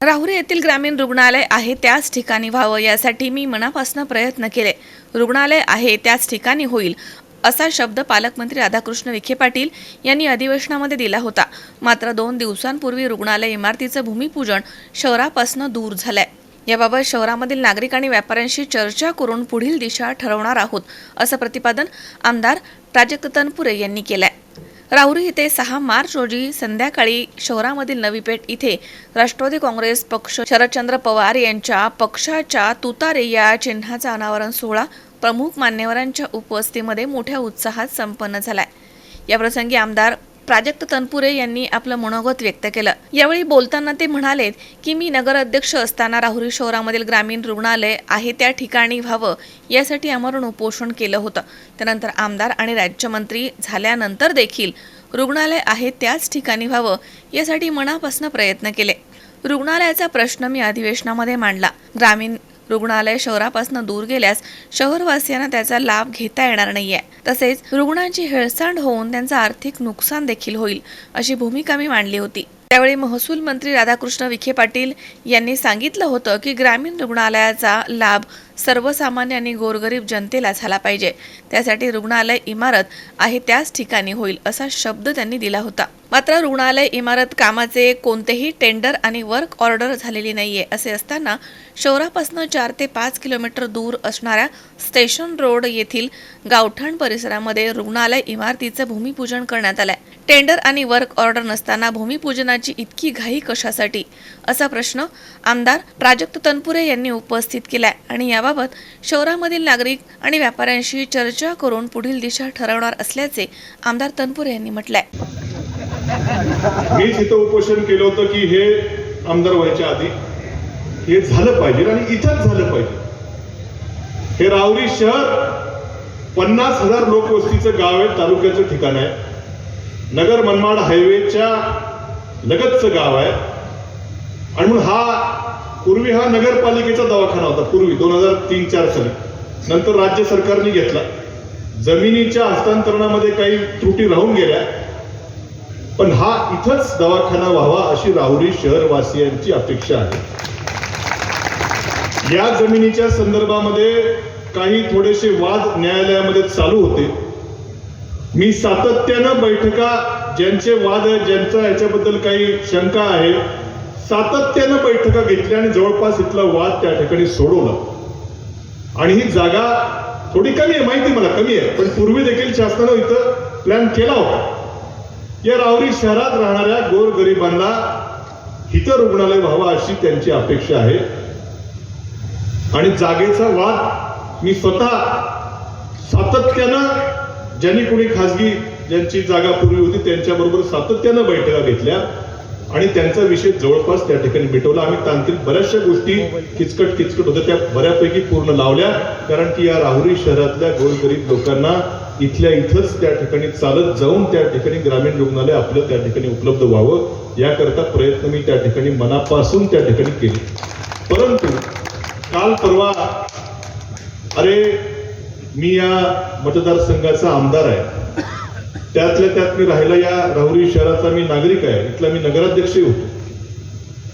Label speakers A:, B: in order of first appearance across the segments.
A: राहुरी येथील ग्रामीण रुग्णालय आहे त्याच ठिकाणी व्हावं यासाठी मी मनापासून प्रयत्न केले. रुग्णालय आहे त्याच ठिकाणी होईल असा शब्द पालकमंत्री राधाकृष्ण विखे पाटील यांनी अधिवेशनामध्ये दिला होता. मात्र दोन दिवसांपूर्वी रुग्णालय इमारतीचं भूमिपूजन शहरापासून दूर झालंय. याबाबत शहरामधील नागरिक आणि व्यापाऱ्यांशी चर्चा करून पुढील दिशा ठरवणार आहोत असं प्रतिपादन आमदार प्राजक्त तनपुरे यांनी केलंय. राहुरी येथे सहा मार्च रोजी संध्याकाळी शहरामधील नवी पेठ इथे राष्ट्रवादी काँग्रेस पक्ष शरदचंद्र पवार यांच्या पक्षाच्या तुतारे या चिन्हाचा अनावरण सोहळा प्रमुख मान्यवरांच्या उपस्थितीमध्ये मोठ्या उत्साहात संपन्न झालाय. याप्रसंगी आमदार प्राजक्त तनपुरे यांनी आपलं मनोगत व्यक्त केलं. यावेळी बोलताना ते म्हणाले की मी नगर अध्यक्ष असताना राहुरी शहरामधील ग्रामीण रुग्णालय आहे त्या ठिकाणी व्हावं यासाठी आमरण उपोषण केलं होतं. त्यानंतर आमदार आणि राज्यमंत्री झाल्यानंतर देखील रुग्णालय आहे त्याच ठिकाणी व्हावं यासाठी मनापासून प्रयत्न केले. रुग्णालयाचा प्रश्न मी अधिवेशनामध्ये मांडला. ग्रामीण रुग्णालय शहरापासून दूर गेल्यास शहरवासियांना त्याचा लाभ घेता येणार नाहीये. तसेच रुग्णांची हेळसांड होऊन त्यांचं आर्थिक नुकसान देखील होईल अशी भूमिका मी मांडली होती. त्यावेळी महसूल मंत्री राधाकृष्ण विखे पाटील यांनी सांगितलं होतं की ग्रामीण रुग्णालयाचा लाभ सर्वसामान्य आणि गोरगरीब जनतेला झाला पाहिजे. त्यासाठी रुग्णालय इमारत आहे त्याच ठिकाणी होईल असा शब्द त्यांनी दिला होता. मात्र रुग्णालय इमारत कामाचे कोणतेही टेंडर आणि वर्क ऑर्डर झालेली नाहीये असे असताना शहरापासून चार ते पाच किलोमीटर दूर असणाऱ्या स्टेशन रोड येथील गावठाण परिसरामध्ये रुग्णालय इमारतीचं भूमिपूजन करण्यात आलंय. टेंडर आणि वर्क ऑर्डर नसताना भूमिपूजनाची इतकी घाई कशासाठी? असा प्रश्न आमदार प्राजक्त तनपुरे यांनी उपस्थित केलाय आणि याबाबत शहरामधील नागरिक आणि व्यापाऱ्यांशी चर्चा करून पुढील दिशा ठरवणार असल्याचे आमदार तनपुरे यांनी म्हटलंय.
B: मीच इथं उपोषण केलं होतं की हे आमदार व्हायच्या आधी हे झालं पाहिजे आणि इथंच झालं पाहिजे. हे राहुरी शहर पन्नास हजार लोकवस्तीचं गाव आहे तालुक्याचं ठिकाण आहे. नगर मनमाड हायवेच्या लगतचं गाव आहे. आणि म्हणून हा पूर्वी हा नगरपालिकेचा दवाखाना होता पूर्वी दोन हजार तीन चार साली. नंतर राज्य सरकारने घेतला. जमिनीच्या हस्तांतरणामध्ये काही त्रुटी राहून गेल्या पण हा इथंच दवाखाना व्हावा अशी राहुरी शहरवासियांची अपेक्षा आहे. या जमिनीच्या संदर्भामध्ये काही थोडेसे वाद न्यायालयामध्ये चालू होते. मी सातत्यानं बैठका ज्यांचे वाद आहेत ज्यांचा याच्याबद्दल काही शंका आहे सातत्यानं बैठका घेतल्या आणि जवळपास इथला वाद त्या ठिकाणी सोडवला. आणि ही जागा थोडी कमी आहे माहिती मला कमी आहे पण पूर्वी देखील शासनानं इथं प्लॅन केला होता. या रावरी शहरात राहणाऱ्या गोरगरिबांना हित रुग्णालय व्हावं अशी त्यांची अपेक्षा आहे. आणि जागेचा वाद मी स्वतः सातत्यानं ज्यांनी कोणी खासगी ज्यांची जागा पूर्वी होती त्यांच्याबरोबर सातत्यानं बैठका घेतल्या. आणि त्यांचा विषय जवळपास त्या ठिकाणी मिटवला. आम्ही तांत्रिक बऱ्याचशा गोष्टी किचकट किचकट होत्या. त्या बऱ्यापैकी पूर्ण लावल्या. कारण की या राहुरी शहरातल्या गोरगरीब लोकांना इथल्या इथंच त्या ठिकाणी चालत जाऊन त्या ठिकाणी ग्रामीण रुग्णालय आपलं त्या ठिकाणी उपलब्ध व्हावं. याकरता प्रयत्न मी त्या ठिकाणी मनापासून त्या ठिकाणी केले. परंतु काल परवा अरे मी या मतदारसंघाचा आमदार आहे. त्यातल्या त्यात मी राहिला या राहुरी शहराचा मी नागरिक आहे. इथला मी नगराध्यक्षही होतो.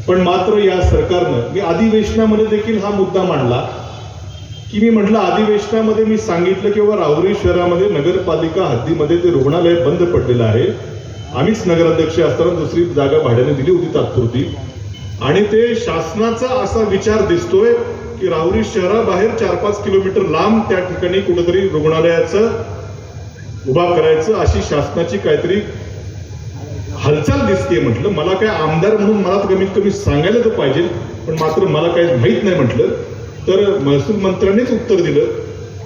B: पण मात्र या सरकारनं मी अधिवेशनामध्ये देखील हा मुद्दा मांडला की मी म्हटलं अधिवेशनामध्ये मी सांगितलं की बाबा राहुरी शहरामध्ये नगरपालिका हद्दीमध्ये ते रुग्णालय बंद पडलेलं आहे. आम्हीच नगराध्यक्ष असताना दुसरी जागा भाड्याने दिली होती तात्पुरती. आणि ते शासनाचा असा विचार दिसतोय की राहुरी शहराबाहेर चार पाच किलोमीटर लांब त्या ठिकाणी कुठेतरी रुग्णालयाचं उभा करायचं अशी शासनाची काहीतरी हालचाल दिसते म्हटलं. मला काय आमदार म्हणून मला कमीत कमी सांगायला तर पाहिजे पण मात्र मला काही माहीत नाही म्हटलं. तर महसूल मंत्र्यांनीच उत्तर दिलं.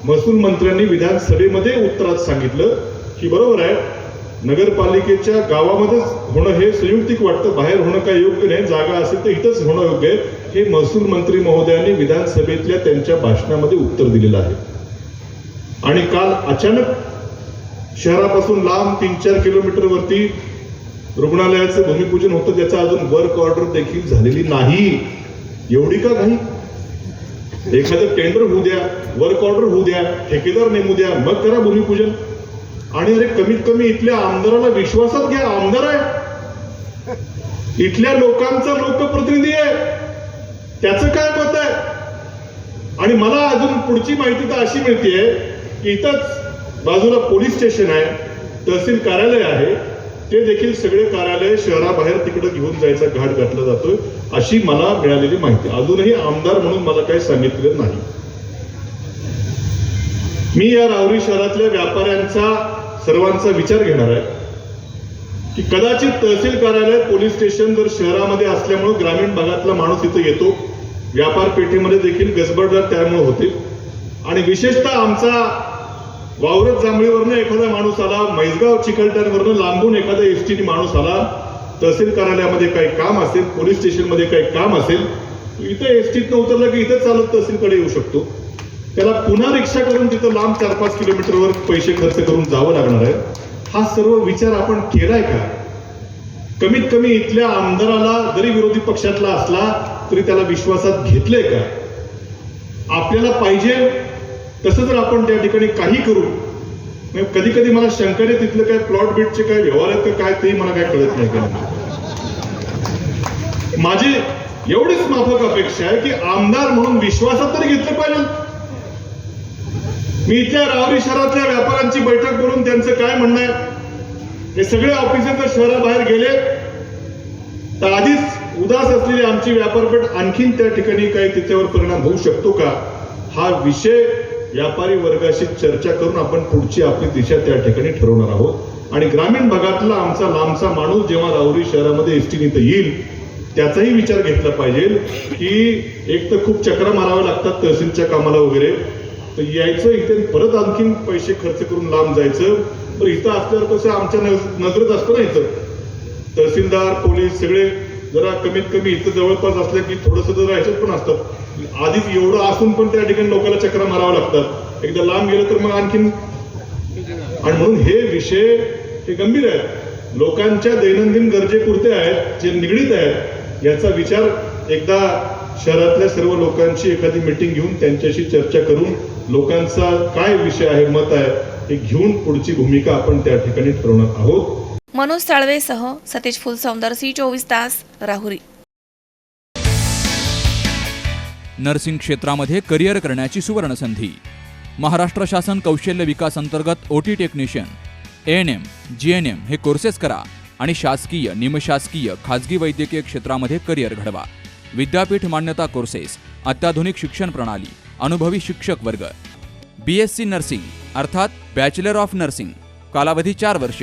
B: महसूल मंत्र्यांनी विधानसभेमध्ये उत्तरात सांगितलं की बरोबर आहे नगरपालिकेच्या गावामध्येच होणं हे संयुक्तिक वाटतं बाहेर होणं काय योग्य नाही जागा असेल तर इथंच होणं योग्य आहे. हे महसूल मंत्री महोदयांनी विधानसभेतल्या त्यांच्या भाषणामध्ये उत्तर दिलेलं आहे. आणि काल अचानक शहरापासून लांब तीन चार किलोमीटर वरती रुग्णालयाचं भूमिपूजन होतं त्याचं अजून वर्क ऑर्डर देखील झालेली नाही. एवढी का घाई? एखादं टेंडर होऊ द्या वर्क ऑर्डर होऊ द्या ठेकेदार नेमू द्या मग करा भूमिपूजन. आणि अरे कमीत कमी इथल्या आमदाराला विश्वासात घ्या आमदार आहे. इथल्या लोकांचा लोकप्रतिनिधी आहे. त्याचं काय मत आहे? आणि मला अजून पुढची माहिती तर अशी मिळते की इथंच बाजूला पोलीस स्टेशन आहे तहसील कार्यालय आहे ते देखील सगळे कार्यालय शहराबाहेर तिकडे घेऊन जायचा घाट घातला जातोय अशी मला मिळालेली माहिती. अजूनही आमदार म्हणून मला काही सांगितलेलं नाही. मी या रावरी शहरातल्या व्यापाऱ्यांचा सर्वांचा विचार घेणार आहे की कदाचित तहसील कार्यालय पोलीस स्टेशन जर शहरामध्ये असल्यामुळे ग्रामीण भागातला माणूस इथं येतो व्यापार पेठेमध्ये देखील गजबडदार त्यामुळे होते आणि विशेषतः आमचा वावरत जांभळीवरनं एखादा माणूस आला मैसगाव चिकलट्यांवरनं लांबून एखादा एस टीने माणूस आला तहसील कार्यालयामध्ये काही काम असेल पोलीस स्टेशनमध्ये काही काम असेल इथं एस टीतनं उतरलं की इथं चालत तहसीलकडे येऊ शकतो. त्याला पुन्हा रिक्षा करून तिथं लांब चार पाच किलोमीटरवर पैसे खर्च करून जावं लागणार आहे. हा सर्व विचार आपण केलाय का? कमीत कमी इथल्या आमदाराला जरी विरोधी पक्षातला असला तरी त्याला विश्वासात घेतलंय का? आपल्याला पाहिजे तसं जर आपण त्या ठिकाणी काही करू कधी कधी मला शंकाने तिथलं काय प्लॉट बिटचे काय व्यवहार आहेत काय ते मला काय कळत नाही का? माझी एवढीच माफक अपेक्षा आहे की आमदार म्हणून विश्वासात तरी घेतलं पाहिजे मी इथल्या रावरी शहरातल्या व्यापाऱ्यांची बैठक बोलून त्यांचं काय म्हणणं आहे? हे सगळे ऑफिसर जर शहराबाहेर गेले तर आधीच उदास असलेली आमची व्यापारपेठ आणखीन त्या ठिकाणी काही त्याच्यावर परिणाम होऊ शकतो का? हा विषय व्यापारी वर्गाशी चर्चा करून आपण पुढची आपली दिशा त्या ठिकाणी ठरवणार आहोत. आणि ग्रामीण भागातला आमचा लांबचा माणूस जेव्हा राहुरी शहरामध्ये एसटी इथं येईल त्याचाही विचार घेतला पाहिजे की एक तर खूप चक्रा माराव्या लागतात तहसीलच्या कामाला वगैरे. तर यायचं इथे परत आणखीन पैसे खर्च करून लांब जायचं. तर इथं असल्यावर कसं आमच्या नज- नजरेत असतं ना इथं. तहसीलदार पोलीस सगळे जरा कमीत कमी इथं जवळपास असलं की थोडस जरा ह्याच्यात पण असतं. आधीच एवढं असून पण त्या ठिकाणी लोकांना चक्रा मारावं लागतात एकदा लांब गेलं तर मग आणखीन आणि म्हणून हे विषय हे गंभीर आहेत. लोकांच्या दैनंदिन गरजेपुरते आहेत जे निगडीत आहेत याचा विचार एकदा शहरातल्या सर्व लोकांची एखादी मिटिंग घेऊन त्यांच्याशी चर्चा करून लोकांचा काय विषय आहे मत आहे हे घेऊन पुढची भूमिका आपण त्या ठिकाणी ठरवणार आहोत.
A: मनोज साळवेसह सतीश फुलसौंदर सी चोवीस तास राहुरी.
C: नर्सिंग क्षेत्रामध्ये करिअर करण्याची सुवर्ण संधी महाराष्ट्र शासन कौशल्य विकास अंतर्गत OT technician A N M G N M हे कोर्सेस करा आणि शासकीय निमशासकीय खाजगी वैद्यकीय क्षेत्रामध्ये करिअर घडवा. विद्यापीठ मान्यता कोर्सेस अत्याधुनिक शिक्षण प्रणाली अनुभवी शिक्षक वर्ग. बी एस सी नर्सिंग अर्थात बॅचलर ऑफ नर्सिंग कालावधी चार वर्ष.